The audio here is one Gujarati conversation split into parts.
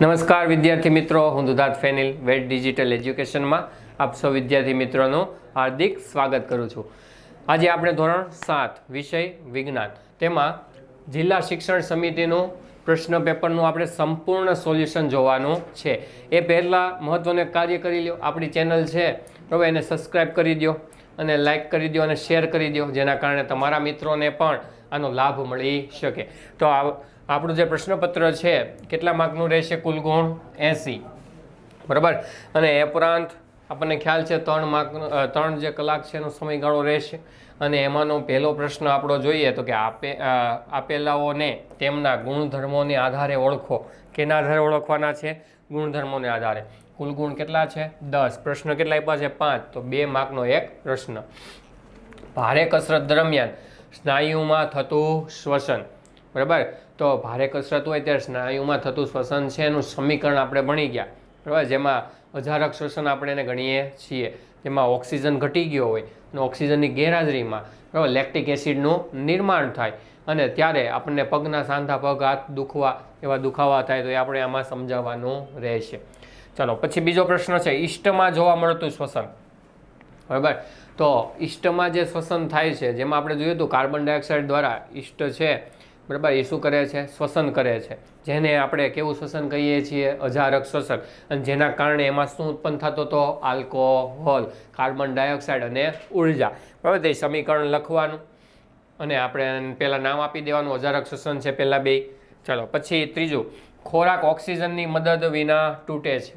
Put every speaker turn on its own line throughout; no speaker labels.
નમસ્કાર, વિદ્યાર્થી મિત્રો. હું દુધાત ફેનિલ વેટ ડિજિટલ એજ્યુકેશનમાં આપ સૌ વિદ્યાર્થી મિત્રોનું હાર્દિક સ્વાગત કરું છું. આજે આપણે ધોરણ સાત, વિષય વિજ્ઞાન. તેમાં જિલ્લા શિક્ષણ સમિતિનું પ્રશ્ન પેપરનું આપણે સંપૂર્ણ સોલ્યુશન જોવાનું છે. એ પહેલાં મહત્ત્વનું કાર્ય કરી લ્યો. આપણી ચેનલ છે બરાબર એને સબસ્ક્રાઈબ કરી દો અને લાઇક કરી દો અને શેર કરી દો જેના કારણે તમારા મિત્રોને પણ આનો લાભ મળી શકે. તો આ આપણું જે પ્રશ્નપત્ર છે, કેટલા માર્કનું રહેશે કુલ ગુણ? એંસી. બરાબર? અને એ ઉપરાંત આપણને ખ્યાલ છે, ત્રણ માર્ક ત્રણ જે કલાક છે એનો સમયગાળો રહેશે. અને એમાંનો પહેલો પ્રશ્ન આપણો જોઈએ તો કે આપે આપેલાઓને તેમના ગુણધર્મોને આધારે ઓળખો. કેના આધારે ઓળખવાના છે? ગુણધર્મોને આધારે. કુલ ગુણ કેટલા છે? દસ. પ્રશ્ન કેટલા આપ્યા છે? પાંચ. તો બે માર્કનો એક પ્રશ્ન. ભારે કસરત દરમિયાન સ્નાયુમાં થતું શ્વસન. બરાબર? તો ભારે કસરત હોય ત્યારે સ્નાયુમાં થતું શ્વસન છે એનું સમીકરણ આપણે ભણી ગયા. બરાબર? જેમાં અજારક શ્વસન આપણે એને ગણીએ છીએ. જેમાં ઓક્સિજન ઘટી ગયો હોય અને ઓક્સિજનની ગેરહાજરીમાં, બરાબર, લેક્ટિક એસિડનું નિર્માણ થાય અને ત્યારે આપણને પગના સાંધા, પગ, હાથ દુખવા એવા દુખાવા થાય તો એ આપણે આમાં સમજાવવાનું રહેશે. ચાલો, પછી બીજો પ્રશ્ન છે, ઈષ્ટમાં જોવા મળતું શ્વસન. બરાબર? તો ઈષ્ટમાં જે શ્વસન થાય છે, જેમાં આપણે જોયું હતું કાર્બન ડાયોક્સાઇડ દ્વારા ઈષ્ટ છે બરાબર? એ શું કરે છે? શ્વસન કરે છે. જેને આપણે કેવું શ્વસન કહીએ છીએ? અજારક શ્વસન. અને જેના કારણે એમાં શું ઉત્પન્ન થતો હતો? આલ્કોહોલ, કાર્બન ડાયોક્સાઇડ અને ઊર્જા. બરાબર? તે સમીકરણ લખવાનું. અને આપણે પહેલાં નામ આપી દેવાનું. અજારક શ્વસન છે પહેલાં બે. ચાલો, પછી ત્રીજું. ખોરાક ઓક્સિજનની મદદ વિના તૂટે છે.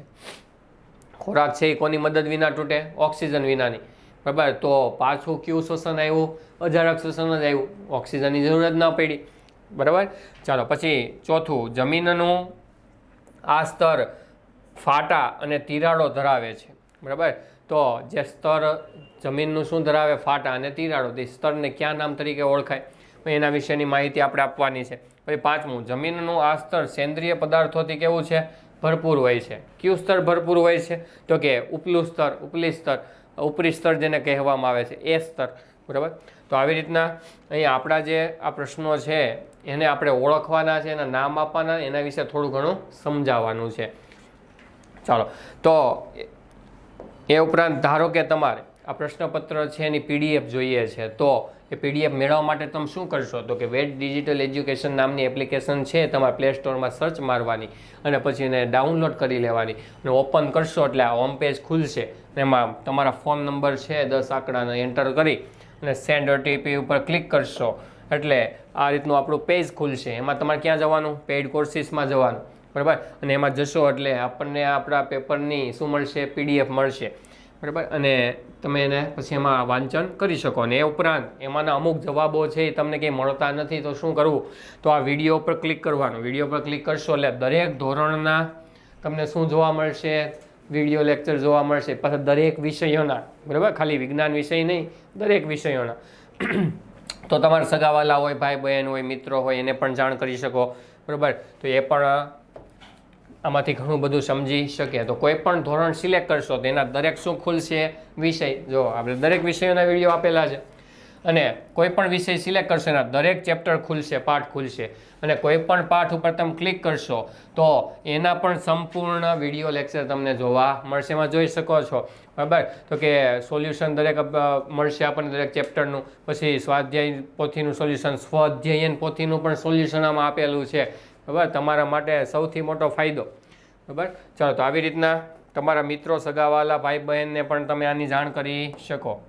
ખોરાક છે એ કોની મદદ વિના તૂટે? ઓક્સિજન વિનાની. બરાબર? તો પાછું કયું શ્વસન આવ્યું? અજારક શ્વસન જ આવ્યું. ઓક્સિજનની જરૂર જ ના પડી. બરાબર? ચાલો, પછી ચોથું, જમીનનું આ સ્તર ફાટા અને તિરાડો ધરાવે છે. બરાબર? તો જે સ્તર જમીનનું શું ધરાવે? ફાટા અને તિરાડો. તે સ્તરને ક્યાં નામ તરીકે ઓળખાય? એના વિશેની માહિતી આપણે આપવાની છે. પછી પાંચમું, જમીનનું આ સ્તર સેન્દ્રિય પદાર્થોથી કેવું છે? ભરપૂર હોય છે. કયું સ્તર ભરપૂર હોય છે? તો કે ઉપલું સ્તર, ઉપલી સ્તર, ઉપરી સ્તર જેને કહેવામાં આવે છે, એ સ્તર. બરાબર? તો આવી રીતના અહીં આપણા જે આ પ્રશ્નો છે, એને આપણે ઓળખવાના છે, એના નામ આપવાના, એના વિશે થોડું ઘણું સમજાવવાનું છે. ચાલો, તો એ ઉપરાંત ધારો કે તમારે આ પ્રશ્નપત્ર છે એની પીડીએફ જોઈએ છે, તો એ પીડીએફ મેળવવા માટે તમે શું કરશો? તો કે વેટ ડિજિટલ એજ્યુકેશન નામની એપ્લિકેશન છે, તમારે પ્લે સ્ટોરમાં સર્ચ મારવાની અને પછી એને ડાઉનલોડ કરી લેવાની અને ઓપન કરશો એટલે આ હોમ પેજ ખુલશે. એમાં તમારા ફોન નંબર છે, દસ આંકડાનો એન્ટર કરી અને સેન્ડ ઓટીપી ઉપર ક્લિક કરશો. એટલે આ રીતનું આપણું પેજ ખુલશે. એમાં તમારે ક્યાં જવાનું? પેઇડ કોર્સિસમાં જવાનું. બરાબર? અને એમાં જશો એટલે આપણને આપણા પેપરની શું મળશે? પીડીએફ મળશે. બરાબર? અને તમે એને પછી એમાં વાંચન કરી શકો. અને એ ઉપરાંત એમાંના અમુક જવાબો છે એ તમને કંઈ મળતા નથી, તો શું કરવું? તો આ વીડિયો પર ક્લિક કરવાનું. વીડિયો પર ક્લિક કરશો એટલે દરેક ધોરણના તમને શું જોવા મળશે? વીડિયો લેક્ચર જોવા મળશે. પાછા દરેક વિષયોના, બરાબર? ખાલી વિજ્ઞાન વિષય નહીં, દરેક વિષયોના. તો તમારા સગાવાલા હોય ભાઈ બહેન હોય, મિત્રો હોય, એને પણ જાણ કરી શકો, બરાબર? તો એ પણ આમાંથી ઘણું બધું સમજી શકે. તો કોઈ પણ ધોરણ સિલેક્ટ કરશો તો એના દરેક શું ખુલશે? વિષય. જો, આપણે દરેક વિષયોના વીડિયો આપેલા છે. અને કોઈ પણ વિષય સિલેક્ટ કરશો એના દરેક ચેપ્ટર ખુલશે, પાઠ ખુલશે. અને કોઈ પણ પાઠ ઉપર તમે ક્લિક કરશો તો એના પણ સંપૂર્ણ વીડિયો લેક્ચર તમને જોવા મળશે. એમાં જોઈ શકો છો. બરાબર? તો કે સોલ્યુશન દરેક મળશે આપણને દરેક ચેપ્ટરનું. પછી સ્વાધ્યાય પોથીનું સોલ્યુશન, સ્વાધ્યાયન પોથીનું પણ સોલ્યુશન આમાં આપેલું છે. બરાબર? તમારા માટે સૌથી મોટો ફાયદો. બરાબર? ચાલો, તો આવી રીતના તમારા મિત્રો, સગાવાલા ભાઈ બહેનને પણ તમે આની જાણ કરી શકો.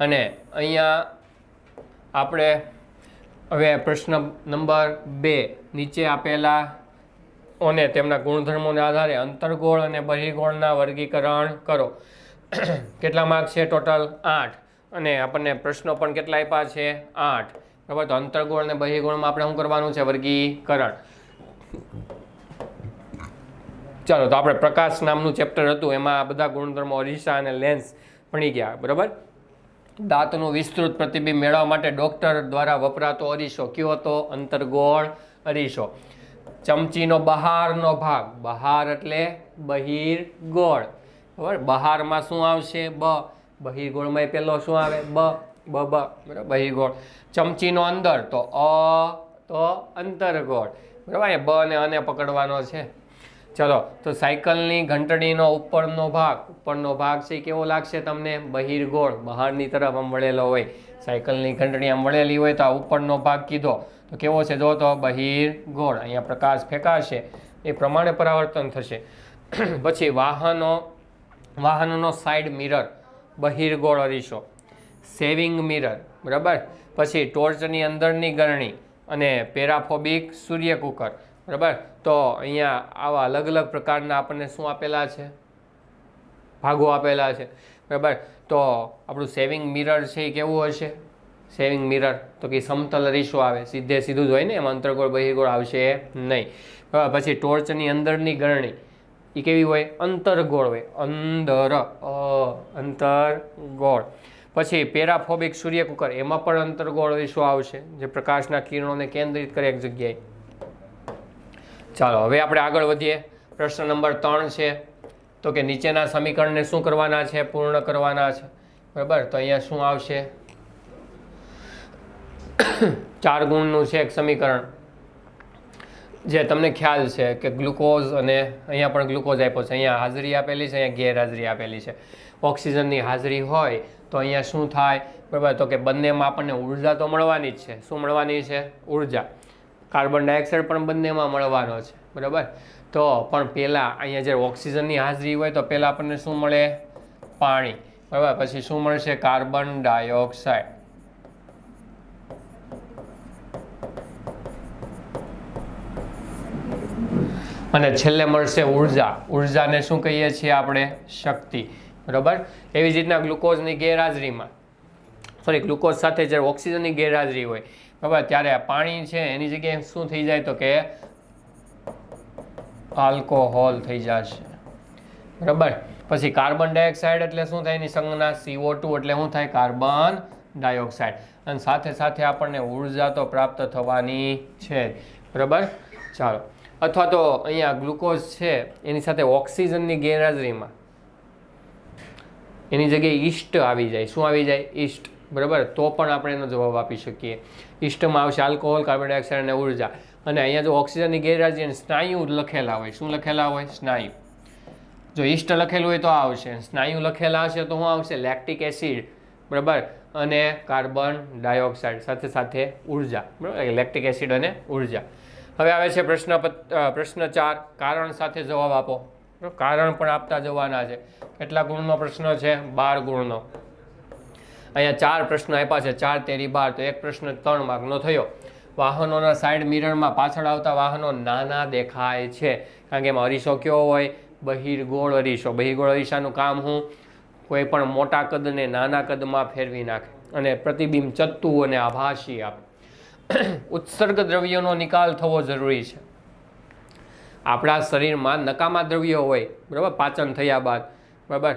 અને અહીંયા આપણે હવે પ્રશ્ન નંબર બે નીચે આપેલા ઓને તેમના ગુણધર્મોને આધારે અંતર્ગોળ અને બહિર્ગોળના વર્ગીકરણ કરો. કેટલા માર્ક છે ટોટલ? આઠ. અને આપણને પ્રશ્નો પણ કેટલા આપ્યા છે? આઠ. બરાબર, તો અંતર્ગોળ અને બહિર્ગોળમાં આપણે શું કરવાનું છે? વર્ગીકરણ. ચાલો, તો આપણે પ્રકાશ નામનું ચેપ્ટર હતું, એમાં બધા ગુણધર્મો અરીસા અને લેન્સ ભણી ગયા, બરાબર? દાંતનું વિસ્તૃત પ્રતિબિંબ મેળવવા માટે ડૉક્ટર દ્વારા વપરાતો અરીસો કયો હતો? અંતર્ગોળ અરીસો. ચમચીનો બહારનો ભાગ. બહાર એટલે બહિર્ગોળ બરાબર બહારમાં શું આવશે? બ. બહિર્ગોળમાં પહેલો શું આવે? બ. બ બ. બરાબર? બહિર્ગોળ ચમચીનો અંદર તો અ, તો અંતર્ગોળ. બરાબર? એ બ અને અને પકડવાનો છે. ચલો, તો સાયકલની ઘંટડીનો ઉપરનો ભાગ ઉપરનો ભાગ છે કેવો લાગશે તમને? બહિર્ગોળ બહારની તરફ આમ વળેલો હોય. સાયકલની ઘંટડી આમ વળેલી હોય તો આ ઉપરનો ભાગ કીધો. તો કેવો છે? જો તો બહિર્ગોળ અહીંયા પ્રકાશ ફેંકાશે. એ પ્રમાણે પરાવર્તન થશે. પછી વાહનો, વાહનનો સાઈડ મિરર બહિર્ગોળ અરીસો. સેવિંગ મિરર બરાબર? પછી ટોર્ચની અંદરની ગરણી અને પેરાફોબિક સૂર્ય કુકર. બરાબર? તો અહીંયા આવા અલગ અલગ પ્રકારના આપણને શું આપેલા છે? ભાગો આપેલા છે. બરાબર? તો આપણું સેવિંગ મિરર છે એ કેવું હશે? સેવિંગ મિરર તો કે સમતલ રીશો આવે. સીધે સીધું જ હોય ને એમાં અંતરગોળ બહિર્ગોળ આવશે નહીં. પછી ટોર્ચની અંદરની ગરણી. એ કેવી હોય? અંતરગોળ હોય. અંદર અંતરગોળ. પછી પેરાફોબિક સૂર્ય કુકર એમાં પણ અંતરગોળ રીશો આવશે. જે પ્રકાશના કિરણોને કેન્દ્રિત કરે એક જગ્યાએ. ચાલો, હવે આપણે આગળ વધીએ. પ્રશ્ન નંબર ત્રણ છે, તો કે નીચેના સમીકરણને શું કરવાના છે, પૂર્ણ કરવાના છે? બરાબર, તો અહીંયા શું આવશે? ચાર ગુણનું છે એક સમીકરણ. જે તમને ખ્યાલ છે કે ગ્લુકોઝ અને અહીંયા પણ ગ્લુકોઝ આપ્યો છે. અહીંયા હાજરી આપેલી છે, અહીંયા ગેરહાજરી આપેલી છે. ઓક્સિજનની હાજરી હોય તો અહીંયા શું થાય? બરાબર, તો કે બંનેમાં આપણને ઊર્જા તો મળવાની જ છે. શું મળવાની છે? ઊર્જા. કાર્બન ડાયોક્સાઇડ પણ બંનેમાં મળવાનો છે, બરાબર? તો પણ પહેલાં અહીંયા જ્યારે ઓક્સિજનની હાજરી હોય તો પહેલાં આપણને શું મળે? પાણી, બરાબર? પછી શું મળશે? Carbon dioxide. અને છેલ્લે મળશે ઊર્જા. ઉર્જાને શું કહીએ છીએ આપણે? શક્તિ, બરાબર? એવી જ રીતના ગ્લુકોઝની ગેરહાજરીમાં. સોરી, ગ્લુકોઝ સાથે જ્યારે ઓક્સિજનની ગેરહાજરી હોય બરાબર ત્યારે પાણી છે, એની જગ્યાએ શું થઈ જાય તો કે આલ્કોહોલ થઈ જશે. બરાબર? પછી કાર્બન ડાયોક્સાઇડ એટલે શું થાય? એની સંજ્ઞા સીઓ ટુ એટલે શું થાય? કાર્બન ડાયોક્સાઇડ અને સાથે સાથે આપણને ઊર્જા તો પ્રાપ્ત થવાની છે બરાબર? ચાલો. અથવા તો અહીંયા ગ્લુકોઝ છે, એની સાથે ઓક્સિજનની ગેરહાજરીમાં. એની જગ્યાએ ઈસ્ટ આવી જાય. શું આવી જાય? ઈસ્ટ. બરાબર? તો પણ આપણે એનો જવાબ આપી શકીએ. ઇષ્ટમાં આવશે આલ્કોહોલ કાર્બન ડાયોક્સાઇડ અને ઊર્જા. અને અહીંયા જો ઓક્સિજનની ગેરહાજરી અને સ્નાયુ લખેલા હોય, શું લખેલા હોય? સ્નાયુ. જો ઈસ્ટ લખેલું હોય તો આવશે. સ્નાયુ લખેલા હશે તો શું આવશે? લેક્ટિક એસિડ બરાબર? અને કાર્બન ડાયોક્સાઇડ સાથે સાથે ઊર્જા. બરાબર? લેક્ટિક એસિડ અને ઊર્જા. હવે આવે છે પ્રશ્ન પ્રશ્ન ચાર. કારણ સાથે જવાબ આપો. કારણ પણ આપતા જવાના છે. કેટલા ગુણનો પ્રશ્ન છે? બાર ગુણનો. અહીંયા ચાર પ્રશ્ન આપ્યા છે. ચાર તેરી બાર, તો એક પ્રશ્ન ત્રણ માર્કનો થયો. વાહનોના સાઈડ મિરરમાં પાછળ આવતા વાહનો નાના દેખાય છે. કારણ કે એમાં અરીસો કયો હોય? બહિર્ગોળ અરીસો. બહિર્ગોળ અરીસાનું કામ હું? કોઈ પણ મોટા કદને નાના કદમાં ફેરવી નાખે અને પ્રતિબિંબ ચત્તું અને આભાસી આપે. ઉત્સર્ગ દ્રવ્યોનો નિકાલ થવો જરૂરી છે. આપણા શરીરમાં નકામા દ્રવ્યો હોય, બરાબર? પાચન થયા બાદ. બરાબર?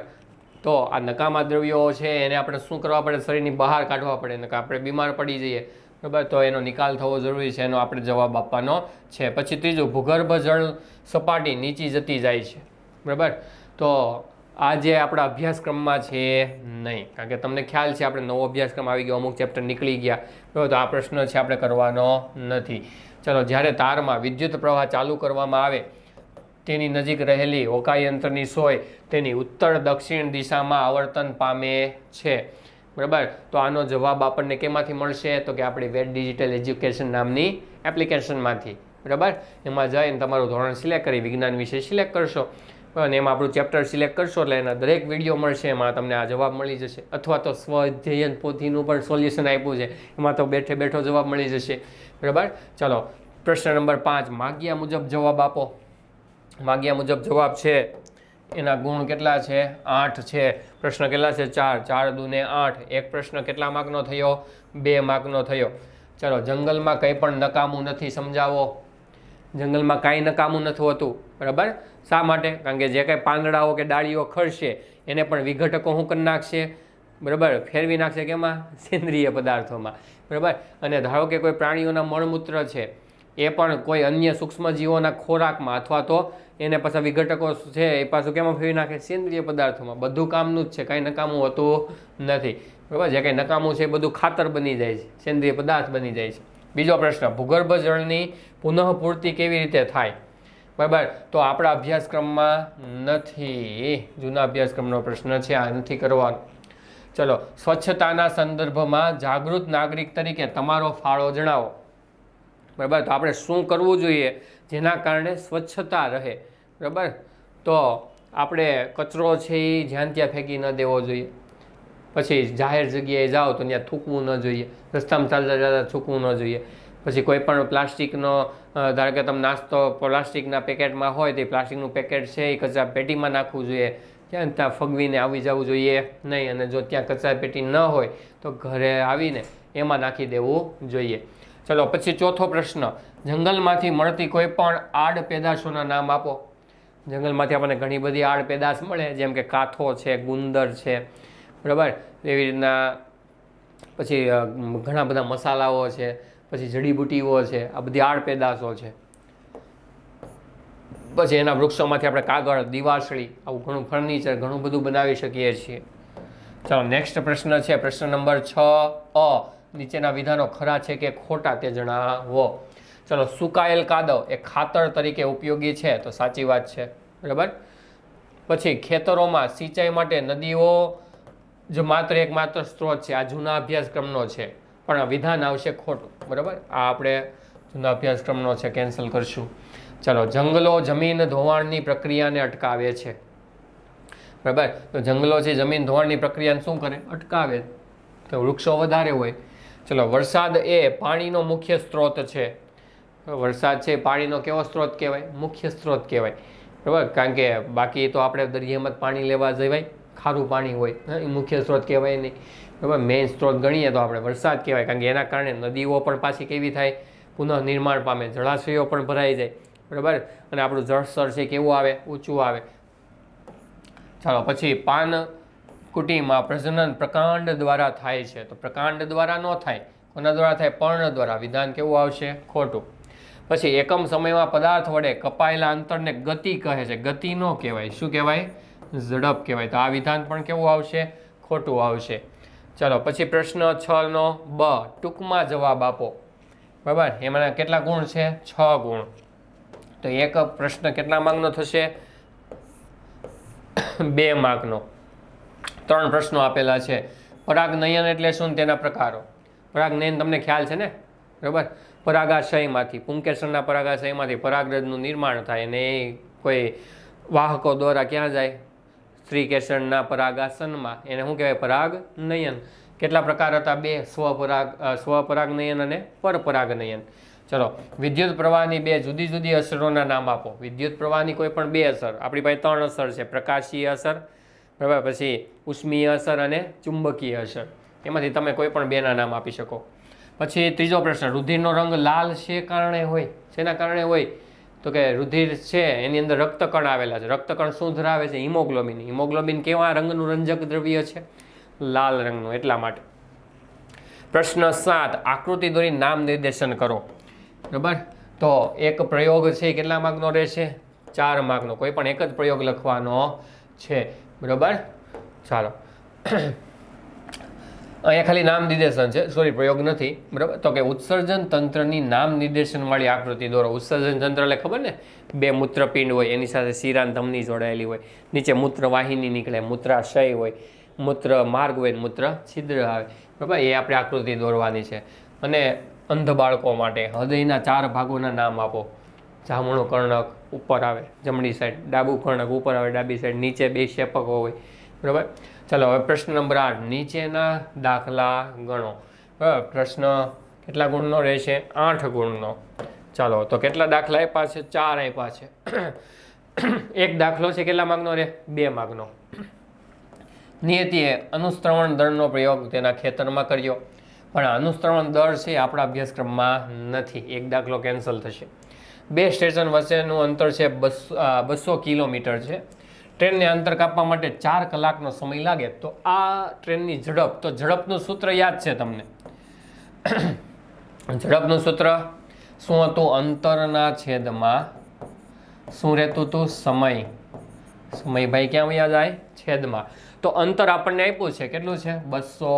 તો આ નકામા દ્રવ્યો છે, એને આપણે શું કરવા પડે? શરીરની બહાર કાઢવા પડે, નકર આપણે બીમાર પડી જઈએ. બરાબર? તો એનો નિકાલ થવો જરૂરી છે, એનો આપણે જવાબ આપવાનો છે. પછી ત્રીજું, ભૂગર્ભ જળ સપાટી નીચી જતી જાય છે. બરાબર? તો આ જે આપણા અભ્યાસક્રમમાં છે, નહીં. કારણ કે તમને ખ્યાલ છે, આપણે નવો અભ્યાસક્રમ આવી ગયો, અમુક ચેપ્ટર નીકળી ગયા. બરાબર? તો આ પ્રશ્ન છે, આપણે કરવાનો નથી. ચલો, જ્યારે તારમાં વિદ્યુત પ્રવાહ ચાલુ કરવામાં આવે તેની નજીક રહેલી હોકાયંત્રની સોય તેની ઉત્તર દક્ષિણ દિશામાં આવર્તન પામે છે. બરાબર? તો આનો જવાબ આપણને કેમાંથી મળશે? તો કે આપણી વેટ ડિજિટલ એજ્યુકેશન નામની એપ્લિકેશનમાંથી. બરાબર? એમાં જઈને તમારું ધોરણ સિલેક્ટ કરી વિજ્ઞાન વિષય સિલેક્ટ કરશો. અને એમાં આપણું ચેપ્ટર સિલેક્ટ કરશો એટલે એના દરેક વીડિયો મળશે, એમાં તમને આ જવાબ મળી જશે. અથવા તો સ્વ અધ્યયન પોથીનું પણ સોલ્યુશન આપ્યું છે. એમાં તો બેઠે બેઠો જવાબ મળી જશે. બરાબર? ચલો. પ્રશ્ન નંબર પાંચ, માગ્યા મુજબ જવાબ આપો. માગ્યા મુજબ જવાબ છે. એના ગુણ કેટલા છે? આઠ છે. પ્રશ્ન કેટલા છે? ચાર. ચાર દુને આઠ. એક પ્રશ્ન કેટલા માર્કનો થયો? બે માર્કનો થયો. ચલો, જંગલમાં કંઈ પણ નકામું નથી, સમજાવો. જંગલમાં કાંઈ નકામું નથી હોતું, બરાબર? શા માટે? કારણ કે જે કાંઈ પાંદડાઓ કે ડાળીઓ ખરશે, એને પણ વિઘટકો શું કરી નાખશે? બરાબર? ફેરવી નાખશે કેમાં? સેન્દ્રિય પદાર્થોમાં. બરાબર? અને ધારો કે કોઈ પ્રાણીઓના મળમૂત્ર છે, એ પણ કોઈ અન્ય સૂક્ષ્મજીવોના ખોરાકમાં અથવા તો એને પાછા વિઘટકો છે, એ પાછું કેમાં ફેરવી નાખે? સેન્દ્રિય પદાર્થોમાં. બધું કામનું જ છે, કાંઈ નકામું હોતું નથી. બરાબર? જે કાંઈ નકામું છે એ બધું ખાતર બની જાય છે, સેન્દ્રિય પદાર્થ બની જાય છે. બીજો પ્રશ્ન, ભૂગર્ભ જળની પુનઃપૂર્તિ કેવી રીતે થાય? બરાબર? તો આપણા અભ્યાસક્રમમાં નથી. જૂના અભ્યાસક્રમનો પ્રશ્ન છે, આ નથી કરવાનો. ચલો, સ્વચ્છતાના સંદર્ભમાં જાગૃત નાગરિક તરીકે તમારો ફાળો જણાવો. બરાબર? તો આપણે શું કરવું જોઈએ? જેના કારણે સ્વચ્છતા રહે. બરાબર? તો આપણે કચરો છે એ જ્યાં ત્યાં ફેંકી ન દેવો જોઈએ. પછી જાહેર જગ્યાએ જાઓ તો ત્યાં થૂકવું ન જોઈએ. રસ્તામાં ચાલતા ચાલતા થૂકવું ન જોઈએ. પછી કોઈ પણ પ્લાસ્ટિકનો ધારો કે તમે નાસ્તો પ્લાસ્ટિકના પેકેટમાં હોય તો એ પ્લાસ્ટિકનું પેકેટ છે એ કચરા પેટીમાં નાખવું જોઈએ. ત્યાં ત્યાં ફગવીને આવી જવું જોઈએ નહીં. અને જો ત્યાં કચરા પેટી ન હોય તો ઘરે આવીને એમાં નાખી દેવું જોઈએ. ચલો, પછી ચોથો પ્રશ્ન. જંગલમાંથી મળતી કોઈ પણ આડ પેદાશોના નામ આપો. જંગલમાંથી આપણને ઘણી બધી આડ પેદાશ મળે, જેમ કે કાથો છે, ગુંદર છે, બરાબર? એવી રીતના પછી ઘણા બધા મસાલાઓ છે, પછી જડીબુટીઓ છે, આ બધી આડ પેદાશો છે. પછી એના વૃક્ષોમાંથી આપણે કાગળ, દિવાસળી, આવું ઘણું ફર્નિચર, ઘણું બધું બનાવી શકીએ છીએ. ચાલો નેક્સ્ટ પ્રશ્ન છે. પ્રશ્ન નંબર છ અ. નીચેના વિધાનો ખરા છે કે ખોટા તે જણાવો. ચલો, સુકાયેલ કાદવ એ ખાતર તરીકે ઉપયોગી છે, તો સાચી વાત છે. બરાબર? પછી ખેતરોમાં સિંચાઈ માટે નદીઓ જ માત્ર એક માત્ર સ્ત્રોત છે, આ જૂના અભ્યાસક્રમનો છે. પણ વિધાન આવશે ખોટું. બરાબર? આ આપણે જૂના અભ્યાસક્રમનો છે, કેન્સલ કરશું. ચલો, જંગલો જમીન ધોવાણની પ્રક્રિયાને અટકાવે છે. બરાબર? તો જંગલો છે જમીન ધોવાણની પ્રક્રિયાને શું કરે? અટકાવે. તો વૃક્ષો વધારે હોય. ચલો, વરસાદ એ પાણીનો મુખ્ય સ્ત્રોત છે. વરસાદ છે, પાણીનો કેવો સ્ત્રોત કહેવાય? મુખ્ય સ્ત્રોત કહેવાય. બરાબર? કારણ કે બાકી તો આપણે દરિયામાં પાણી લેવા જવાય, ખારું પાણી હોય. મુખ્ય સ્ત્રોત કહેવાય નહીં. બરાબર? મેઇન સ્ત્રોત ગણીએ તો આપણે વરસાદ કહેવાય. કારણ કે એના કારણે નદીઓ પણ પાછી કેવી થાય? પુનઃ નિર્માણ પામે, જળાશયો પણ ભરાઈ જાય. બરાબર? અને આપણું જળસ્તર છે કેવું આવે? ઊંચું આવે. ચાલો, પછી પાન કુટીમાં પ્રજનન પ્રકાંડ દ્વારા થાય છે. તો પ્રકાંડ દ્વારા ન થાય. કોના દ્વારા થાય? પર્ણ દ્વારા. વિધાન કેવું આવશે? ખોટું. પછી એકમ સમયમાં પદાર્થ વડે કપાયેલા અંતરને ગતિ કહે છે. ગતિ ન કહેવાય. શું કહેવાય? ઝડપ કહેવાય. તો આ વિધાન પણ કેવું આવશે? ખોટું આવશે. ચલો, પછી પ્રશ્ન છ નો બ. ટૂંકમાં જવાબ આપો. બરાબર? એમાંના કેટલા ગુણ છે? છ ગુણ. તો એક પ્રશ્ન કેટલા માર્કનો થશે? બે માર્કનો. ત્રણ પ્રશ્નો આપેલા છે. પરાગનયન એટલે શું? તેના પ્રકારો. પરાગનયન તમને ખ્યાલ છે ને? બરાબર? પરાગાશયમાંથી પુંકેસરના પરાગાશયમાંથી પરાગરજનું નિર્માણ થાય અને એ કોઈ વાહકો દ્વારા ક્યાં જાય? સ્ત્રી કેસરના પરાગાસનમાં. એને શું કહેવાય? પરાગ નયન કેટલા પ્રકાર હતા? બે સ્વપરાગ સ્વપરાગ નયન અને પરપરાગનયન ચલો, વિદ્યુત પ્રવાહની બે જુદી જુદી અસરોના નામ આપો. વિદ્યુત પ્રવાહની કોઈ પણ બે અસર. આપણી પાસે ત્રણ અસર છે. પ્રકાશીય અસર, બરાબર, પછી ઉષ્મીય અસર અને ચુંબકીય અસર. એમાંથી તમે કોઈ પણ બેના નામ આપી શકો. પછી ત્રીજો પ્રશ્ન, રુધિરનો રંગ લાલ છે કારણે હોય? શેના કારણે હોય? તો કે રુધિર છે, એની અંદર રક્તકણ આવેલા છે. રક્તકણ શું ધરાવે છે? હિમોગ્લોબિન. હિમોગ્લોબિન કેવા રંગનું રંજક દ્રવ્ય છે? લાલ રંગનું, એટલા માટે. પ્રશ્ન સાત, આકૃતિ દોરી નામ નિર્દેશન કરો. બરાબર? તો એક પ્રયોગ છે, કેટલા માર્કનો રહેશે? ચાર માર્કનો કોઈ પણ એક જ પ્રયોગ લખવાનો છે. બરાબર? ચાલો. અહીંયા ખાલી નામ નિર્દેશન છે. સોરી પ્રયોગ નથી. બરાબર? તો કે ઉત્સર્જન તંત્રની નામ નિર્દેશનવાળી આકૃતિ દોરો. ઉત્સર્જન તંત્ર એટલે ખબર ને? બે મૂત્રપિંડ હોય, એની સાથે શિરાન ધમની જોડાયેલી હોય. નીચે મૂત્રવાહિની નીકળે, મૂત્રાશય હોય. મૂત્ર માર્ગ હોય મૂત્ર છિદ્ર આવે. બરાબર? એ આપણે આકૃતિ દોરવાની છે. અને અંધ બાળકો માટે હૃદયના ચાર ભાગોના નામ આપો. જામણું કર્ણક ઉપર આવે, જમણી સાઈડ ડાબુ કર્ણક ઉપર આવે, ડાબી સાઈડ નીચે બે શેપકો હોય. બરાબર? ચાલો, હવે પ્રશ્ન નંબર આઠ. નીચેના દાખલા ગણો. બરાબર? પ્રશ્ન કેટલા ગુણનો રહેશે? આઠ ગુણનો. ચાલો, તો કેટલા દાખલા આપ્યા છે? ચાર આપ્યા છે. એક દાખલો છે કેટલા માગનો રહે બે માગનો નિયતિએ અનુશ્રવણ દળનો પ્રયોગ તેના ખેતરમાં કર્યો. પણ અનુશ્રવણ દળ છે આપણા અભ્યાસક્રમમાં નથી. એક દાખલો કેન્સલ થશે. બે સ્ટેશન વચ્ચેનું અંતર છે બસો બસો કિલોમીટર છે. ટ્રેનને અંતર કાપવા માટે ચાર કલાકનો સમય લાગે, તો આ ટ્રેનની ઝડપ, તો ઝડપનું સૂત્ર યાદ છે તમને. ઝડપનું સૂત્ર શું હતું? અંતરના છેદમાં શું રહેતું હતું? સમય. સમય ભાઈ ક્યાં યાદ જાય? છેદમાં. તો અંતર આપણને આપ્યું છે, કેટલું છે? બસો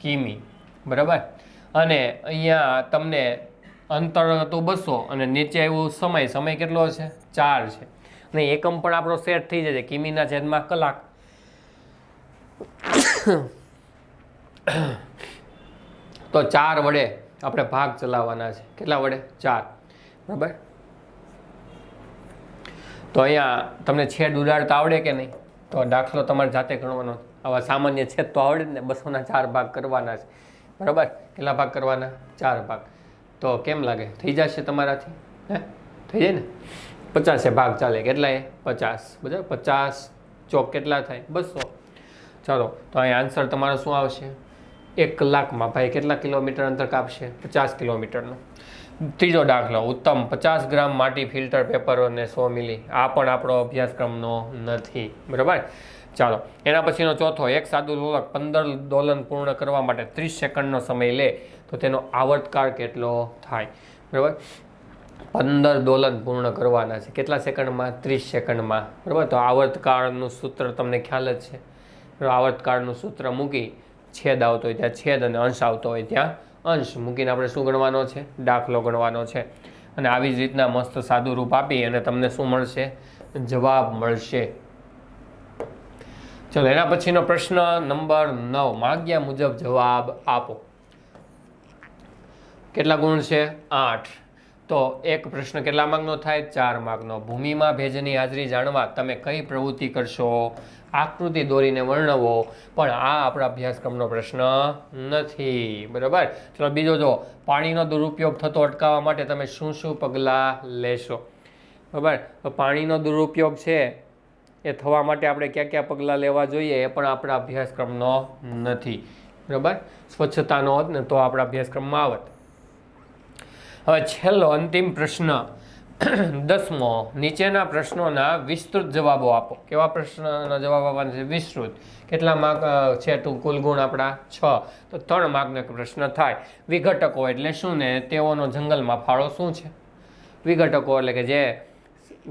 કિમી. બરાબર? અને અહીંયા તમને અંતર હતું બસો, અને નીચે આવ્યું સમય. સમય કેટલો છે? ચાર છે. અને એકમ પણ આપણો સેટ થઈ જશે. કિમીના છેદમાં કલાક. તો ચાર વડે આપણે ભાગ ચલાવવાના છે. કેટલા વડે? ચાર. બરાબર? તો અહીંયા તમને છેદ ઉડાડતા આવડે કે નહીં? તો દાખલો તમારે જાતે ગણવાનો. આવા સામાન્ય છેદ તો આવડે જ ને. બસોના ચાર ભાગ કરવાના છે. બરાબર? કેટલા ભાગ કરવાના? ચાર ભાગ. તો કેમ લાગે? થઈ જશે તમારાથી? હે? થઈ જાય ને? પચાસે ભાગ ચાલે કેટલા એ પચાસ. બરાબર? પચાસ ચોક કેટલા થાય? બસો. ચાલો, તો અહીં આન્સર તમારો શું આવશે? એક કલાકમાં ભાઈ કેટલા કિલોમીટર અંતર કાપશે? પચાસ કિલોમીટરનો. ત્રીજો દાખલો, ઉત્તમ. પચાસ ગ્રામ માટી ફિલ્ટર પેપરો અને સો મિલી. આ પણ આપણો અભ્યાસક્રમનો નથી. બરાબર? ચાલો, એના પછીનો ચોથો, એક સાદું લોલક પંદર દોલન પૂર્ણ કરવા માટે ત્રીસ સેકન્ડનો સમય લે, તો તેનો આવર્તકાળ કેટલો થાય? બરાબર? પંદર દોલન પૂર્ણ કરવાના છે. કેટલા સેકન્ડમાં? ત્રીસ સેકન્ડમાં. બરાબર? તો આવર્તકાળનું સૂત્ર તમને ખ્યાલ જ છે. આવર્તકાળનું સૂત્ર મૂકી છેદ આવતો હોય ત્યાં છેદ અને અંશ આવતો હોય ત્યાં અંશ મૂકીને આપણે શું ગણવાનો છે? દાખલો ગણવાનો છે. અને આવી જ રીતના મસ્ત સાદું રૂપ આપી અને તમને શું મળશે? જવાબ મળશે. ચલો, એના પછીનો પ્રશ્ન નંબર નવ. માગ્યા મુજબ જવાબ આપો. કેટલા ગુણ છે? આઠ. તો એક પ્રશ્ન કેટલા માર્ગનો થાય? ચાર માર્ગનો ભૂમિમાં ભેજની હાજરી જાણવા તમે કઈ પ્રવૃત્તિ કરશો? આકૃતિ દોરીને વર્ણવો. પણ આ આપણા અભ્યાસક્રમનો પ્રશ્ન નથી. બરાબર? ચલો, બીજો જો પાણીનો દુરુપયોગ થતો અટકાવવા માટે તમે શું શું પગલાં લેશો? બરાબર? પાણીનો દુરુપયોગ છે એ થવા માટે આપણે કયા કયા પગલાં લેવા જોઈએ એ પણ આપણા અભ્યાસક્રમનો નથી. બરાબર? સ્વચ્છતાનો હોત ને તો આપણા અભ્યાસક્રમમાં આવત. હવે છેલ્લો અંતિમ પ્રશ્ન દસમો, નીચેના પ્રશ્નોના વિસ્તૃત જવાબો આપો. કેવા પ્રશ્નના જવાબ આપવાના છે? વિસ્તૃત. કેટલા માર્ક છે તું કુલ ગુણ આપણા? છ. તો ત્રણ માર્કનો પ્રશ્ન થાય. વિઘટકો એટલે શું ને? તેઓનો જંગલમાં ફાળો શું છે? વિઘટકો એટલે કે જે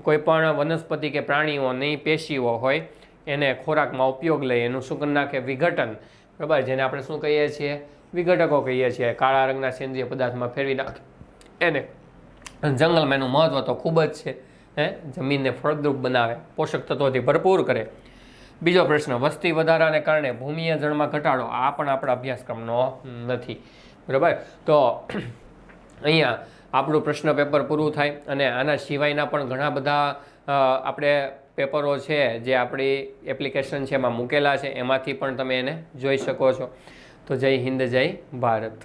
કોઈપણ વનસ્પતિ કે પ્રાણીઓની પેશીઓ હોય, એને ખોરાકમાં ઉપયોગ લઈ એનું શું કરી નાખે? વિઘટન. બરાબર? જેને આપણે શું કહીએ છીએ? વિઘટકો કહીએ છીએ. કાળા રંગના સેન્દ્રિય પદાર્થમાં ફેરવી નાખે. એને. જંગલમાં એનું મહત્ત્વ તો ખૂબ જ છે, હે? જમીનને ફળદ્રુપ બનાવે, પોષક તત્વોથી ભરપૂર કરે. બીજો પ્રશ્ન, વસ્તી વધારાને કારણે ભૂમિય જળમાં ઘટાડો, આ પણ આપણા અભ્યાસક્રમનો નથી. બરાબર? તો અહીંયા આપણું પ્રશ્ન પેપર પૂરું થાય અને આના સિવાયના પણ ઘણા બધા આપણે પેપરો છે જે આપણી એપ્લિકેશન છે એમાં મૂકેલા છે, એમાંથી પણ તમે એને જોઈ શકો છો. તો જય હિન્દ, જય ભારત.